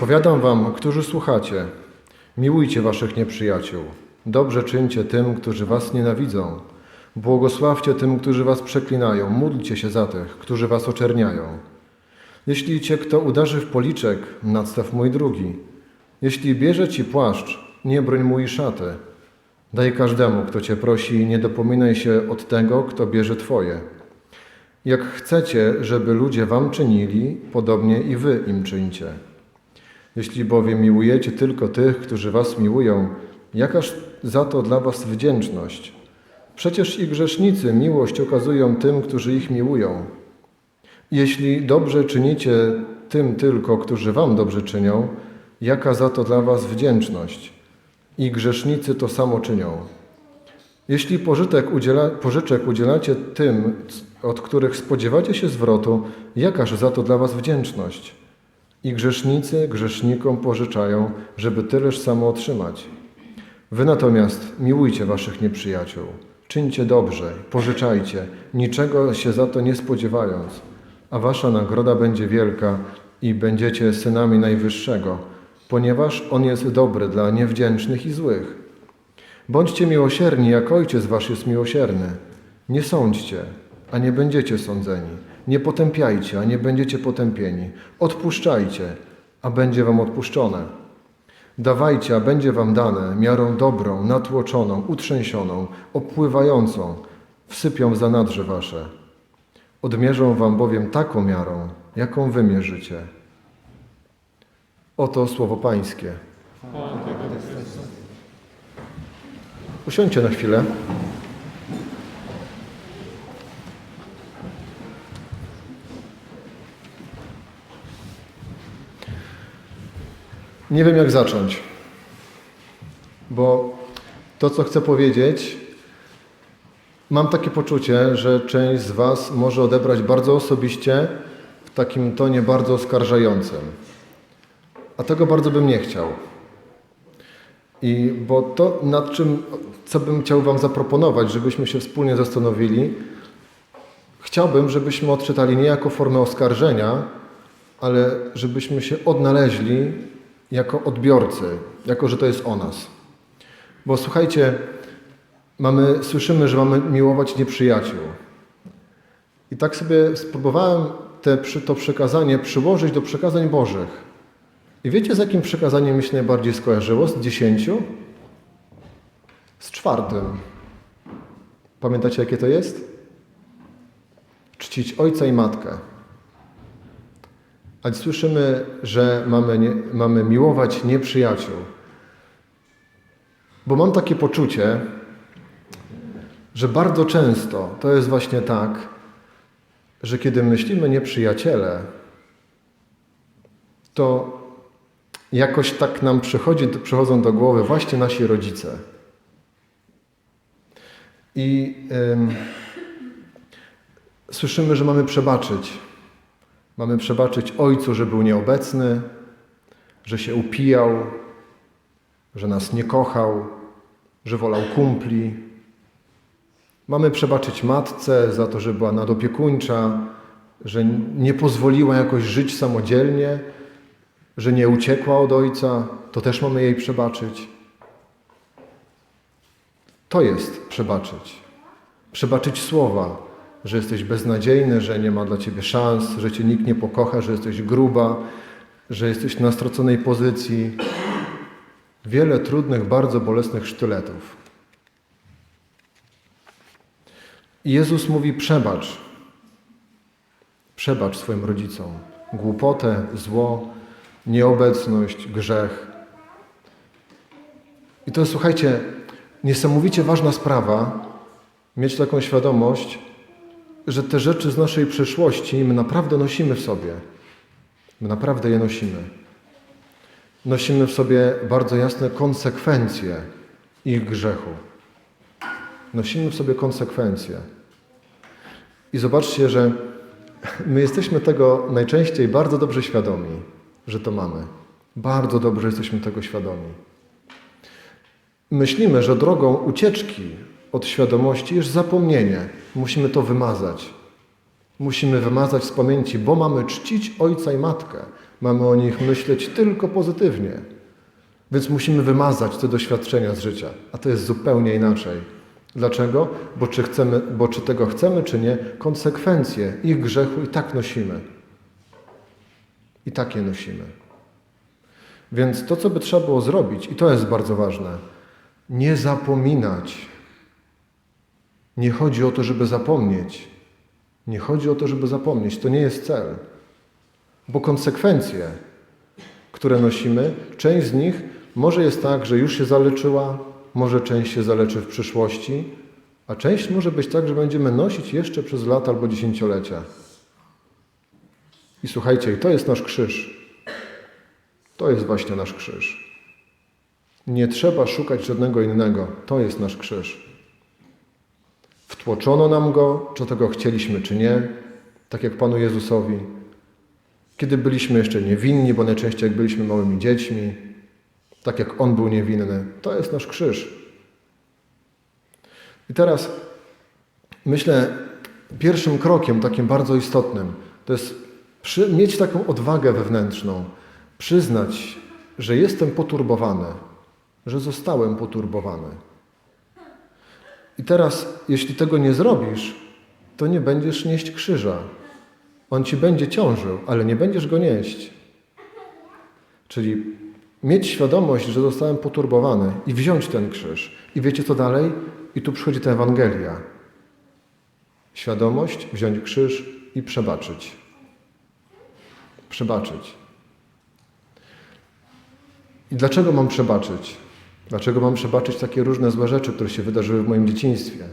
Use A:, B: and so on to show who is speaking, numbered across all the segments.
A: Powiadam wam, którzy słuchacie, miłujcie waszych nieprzyjaciół, dobrze czyńcie tym, którzy was nienawidzą, błogosławcie tym, którzy was przeklinają, módlcie się za tych, którzy was oczerniają. Jeśli cię kto uderzy w policzek, nadstaw mój drugi. Jeśli bierze ci płaszcz, nie broń mu i szaty. Daj każdemu, kto cię prosi, nie dopominaj się od tego, kto bierze twoje. Jak chcecie, żeby ludzie wam czynili, podobnie i wy im czyńcie. Jeśli bowiem miłujecie tylko tych, którzy was miłują, jakaż za to dla was wdzięczność? Przecież i grzesznicy miłość okazują tym, którzy ich miłują. Jeśli dobrze czynicie tym tylko, którzy wam dobrze czynią, jaka za to dla was wdzięczność? I grzesznicy to samo czynią. Jeśli pożytek udziela, pożyczek udzielacie tym, od których spodziewacie się zwrotu, jakaż za to dla was wdzięczność? I grzesznicy grzesznikom pożyczają, żeby tyleż samo otrzymać. Wy natomiast miłujcie waszych nieprzyjaciół, czyńcie dobrze, pożyczajcie, niczego się za to nie spodziewając, a wasza nagroda będzie wielka i będziecie synami Najwyższego, ponieważ On jest dobry dla niewdzięcznych i złych. Bądźcie miłosierni, jak Ojciec Wasz jest miłosierny. Nie sądźcie, a nie będziecie sądzeni. Nie potępiajcie, a nie będziecie potępieni. Odpuszczajcie, a będzie Wam odpuszczone. Dawajcie, a będzie Wam dane miarą dobrą, natłoczoną, utrzęsioną, opływającą, wsypią w zanadrze Wasze. Odmierzą Wam bowiem taką miarą, jaką Wy mierzycie. Oto słowo Pańskie. Usiądźcie na chwilę. Nie wiem, jak zacząć, bo to, co chcę powiedzieć, mam takie poczucie, że część z Was może odebrać bardzo osobiście, w takim tonie bardzo oskarżającym. A tego bardzo bym nie chciał. I bo to, nad czym, co bym chciał Wam zaproponować, żebyśmy się wspólnie zastanowili, chciałbym, żebyśmy odczytali nie jako formę oskarżenia, ale żebyśmy się odnaleźli jako odbiorcy, jako że to jest o nas. Bo słuchajcie, mamy, słyszymy, że mamy miłować nieprzyjaciół. I tak sobie spróbowałem te, to przekazanie przyłożyć do przekazań Bożych. I wiecie, z jakim przekazaniem mi się najbardziej skojarzyło? Z dziesięciu? Z czwartym. Pamiętacie, jakie to jest? Czcić ojca i matkę. A słyszymy, że mamy, nie, mamy miłować nieprzyjaciół. Bo mam takie poczucie, że bardzo często to jest właśnie tak, że kiedy myślimy nieprzyjaciele, to jakoś tak nam przychodzi, przychodzą do głowy właśnie nasi rodzice. I ym, słyszymy, że mamy przebaczyć. Mamy przebaczyć ojcu, że był nieobecny, że się upijał, że nas nie kochał, że wolał kumpli. Mamy przebaczyć matce za to, że była nadopiekuńcza, że nie pozwoliła jakoś żyć samodzielnie, że nie uciekła od ojca, to też mamy jej przebaczyć. To jest przebaczyć. Przebaczyć słowa, że jesteś beznadziejny, że nie ma dla ciebie szans, że cię nikt nie pokocha, że jesteś gruba, że jesteś na straconej pozycji. Wiele trudnych, bardzo bolesnych sztyletów. I Jezus mówi: przebacz. Przebacz swoim rodzicom głupotę, zło, nieobecność, grzech. I to słuchajcie, niesamowicie ważna sprawa, mieć taką świadomość, że te rzeczy z naszej przeszłości my naprawdę nosimy w sobie. My naprawdę je nosimy. Nosimy w sobie bardzo jasne konsekwencje ich grzechu. Nosimy w sobie konsekwencje. I zobaczcie, że my jesteśmy tego najczęściej bardzo dobrze świadomi że to mamy. Bardzo dobrze jesteśmy tego świadomi. Myślimy, że drogą ucieczki od świadomości jest zapomnienie. Musimy to wymazać. Musimy wymazać z pamięci, bo mamy czcić ojca i matkę. Mamy o nich myśleć tylko pozytywnie. Więc musimy wymazać te doświadczenia z życia, a to jest zupełnie inaczej. Dlaczego? Bo czy, chcemy, bo czy tego chcemy, czy nie, konsekwencje ich grzechu i tak nosimy. I tak je nosimy. Więc to, co by trzeba było zrobić, i to jest bardzo ważne, nie zapominać. Nie chodzi o to, żeby zapomnieć. Nie chodzi o to, żeby zapomnieć. To nie jest cel. Bo konsekwencje, które nosimy, część z nich może jest tak, że już się zaleczyła, może część się zaleczy w przyszłości, a część może być tak, że będziemy nosić jeszcze przez lata albo dziesięciolecia. I słuchajcie, to jest nasz krzyż. To jest właśnie nasz krzyż. Nie trzeba szukać żadnego innego. To jest nasz krzyż. Wtłoczono nam go, czy tego chcieliśmy, czy nie, tak jak Panu Jezusowi. Kiedy byliśmy jeszcze niewinni, bo najczęściej jak byliśmy małymi dziećmi, tak jak On był niewinny. To jest nasz krzyż. I teraz myślę, pierwszym krokiem, takim bardzo istotnym, to jest przy, mieć taką odwagę wewnętrzną, przyznać, że jestem poturbowany, że zostałem poturbowany. I teraz, jeśli tego nie zrobisz, to nie będziesz nieść krzyża. On ci będzie ciążył, ale nie będziesz go nieść. Czyli mieć świadomość, że zostałem poturbowany i wziąć ten krzyż. I wiecie co dalej? I tu przychodzi ta Ewangelia. Świadomość, wziąć krzyż i przebaczyć. Przebaczyć. I dlaczego mam przebaczyć? Dlaczego mam przebaczyć takie różne złe rzeczy, które się wydarzyły w moim dzieciństwie?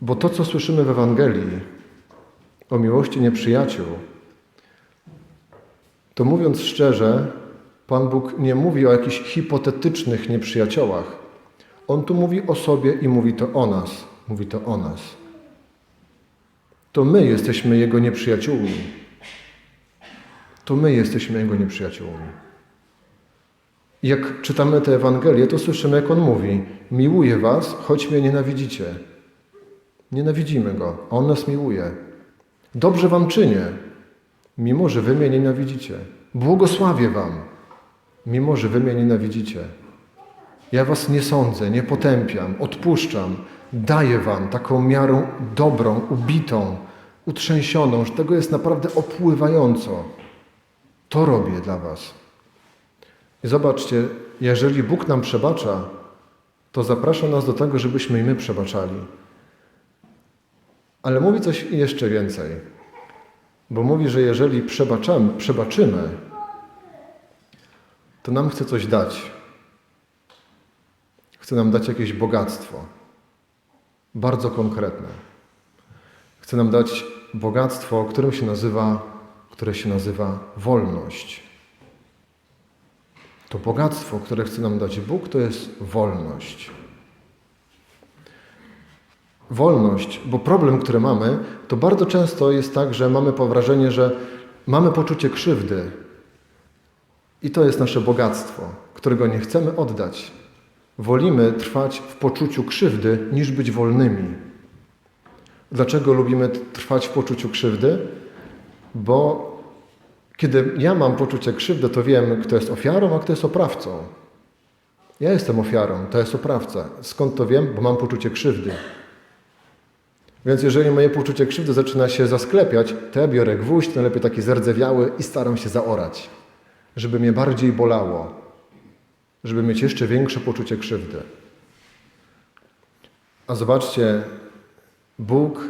A: Bo to, co słyszymy w Ewangelii o miłości nieprzyjaciół, to mówiąc szczerze, Pan Bóg nie mówi o jakichś hipotetycznych nieprzyjaciołach. On tu mówi o sobie i mówi to o nas. Mówi to o nas. To my jesteśmy Jego nieprzyjaciółmi. To my jesteśmy Jego nieprzyjaciółmi. Jak czytamy tę Ewangelię, to słyszymy, jak On mówi: Miłuję Was, choć mnie nienawidzicie. Nienawidzimy Go, On nas miłuje. Dobrze Wam czynię, mimo że Wy mnie nienawidzicie. Błogosławię Wam, mimo że Wy mnie nienawidzicie. Ja Was nie sądzę, nie potępiam, odpuszczam, daję Wam taką miarą dobrą, ubitą, utrzęsioną, że tego jest naprawdę opływająco. To robię dla Was. I zobaczcie, jeżeli Bóg nam przebacza, to zaprasza nas do tego, żebyśmy i my przebaczali. Ale mówi coś jeszcze więcej. Bo mówi, że jeżeli przebaczamy, przebaczymy, to nam chce coś dać. Chce nam dać jakieś bogactwo. Bardzo konkretne. Chce nam dać bogactwo, którym się nazywa, które się nazywa wolność. To bogactwo, które chce nam dać Bóg, to jest wolność. Wolność, bo problem, który mamy, to bardzo często jest tak, że mamy wrażenie, że mamy poczucie krzywdy. I to jest nasze bogactwo, którego nie chcemy oddać. Wolimy trwać w poczuciu krzywdy, niż być wolnymi. Dlaczego lubimy trwać w poczuciu krzywdy? Bo kiedy ja mam poczucie krzywdy, to wiem, kto jest ofiarą, a kto jest oprawcą. Ja jestem ofiarą, to jest oprawca. Skąd to wiem? Bo mam poczucie krzywdy. Więc jeżeli moje poczucie krzywdy zaczyna się zasklepiać, to ja biorę gwóźdź, najlepiej taki zardzewiały i staram się zaorać, żeby mnie bardziej bolało, żeby mieć jeszcze większe poczucie krzywdy. A zobaczcie, Bóg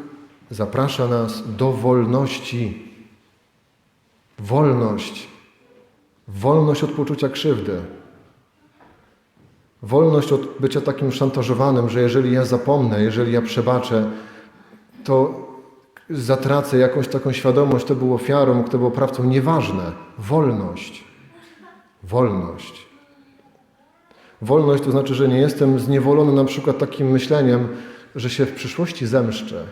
A: zaprasza nas do wolności. Wolność. Wolność od poczucia krzywdy. Wolność od bycia takim szantażowanym, że jeżeli ja zapomnę, jeżeli ja przebaczę, to zatracę jakąś taką świadomość, kto był ofiarą, kto był oprawcą. Nieważne. Wolność. Wolność. Wolność to znaczy, że nie jestem zniewolony na przykład takim myśleniem, że się w przyszłości zemszczę.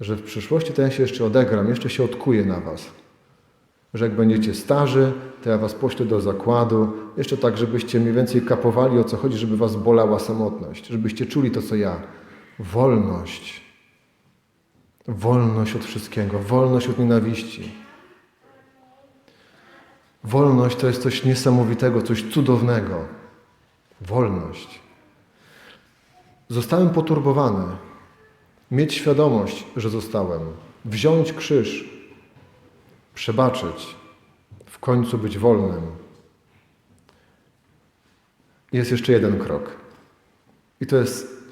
A: Że w przyszłości to ja się jeszcze odegram, jeszcze się odkuję na was. Że jak będziecie starzy, to ja was poślę do zakładu, jeszcze tak, żebyście mniej więcej kapowali o co chodzi, żeby was bolała samotność, żebyście czuli to, co ja. Wolność. Wolność od wszystkiego, wolność od nienawiści. Wolność to jest coś niesamowitego, coś cudownego. Wolność. Zostałem poturbowany. Mieć świadomość, że zostałem. Wziąć krzyż. Przebaczyć. W końcu być wolnym. Jest jeszcze jeden krok. I to jest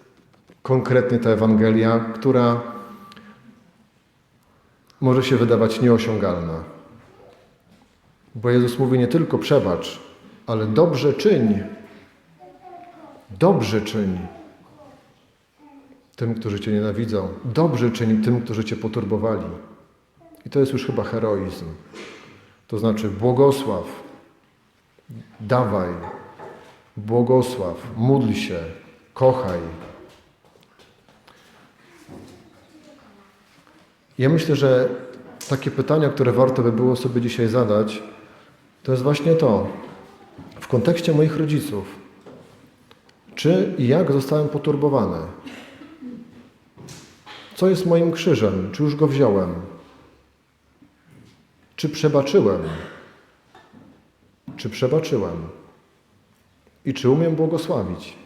A: konkretnie ta Ewangelia, która może się wydawać nieosiągalna. Bo Jezus mówi nie tylko przebacz, ale dobrze czyń. Dobrze czyń tym, którzy Cię nienawidzą. Dobrze czyń tym, którzy Cię poturbowali. I to jest już chyba heroizm. To znaczy błogosław, dawaj, błogosław, módl się, kochaj. Ja myślę, że takie pytania, które warto by było sobie dzisiaj zadać, to jest właśnie to. W kontekście moich rodziców. Czy i jak zostałem poturbowany? Co jest moim krzyżem? Czy już go wziąłem? Czy przebaczyłem? Czy przebaczyłem? I czy umiem błogosławić?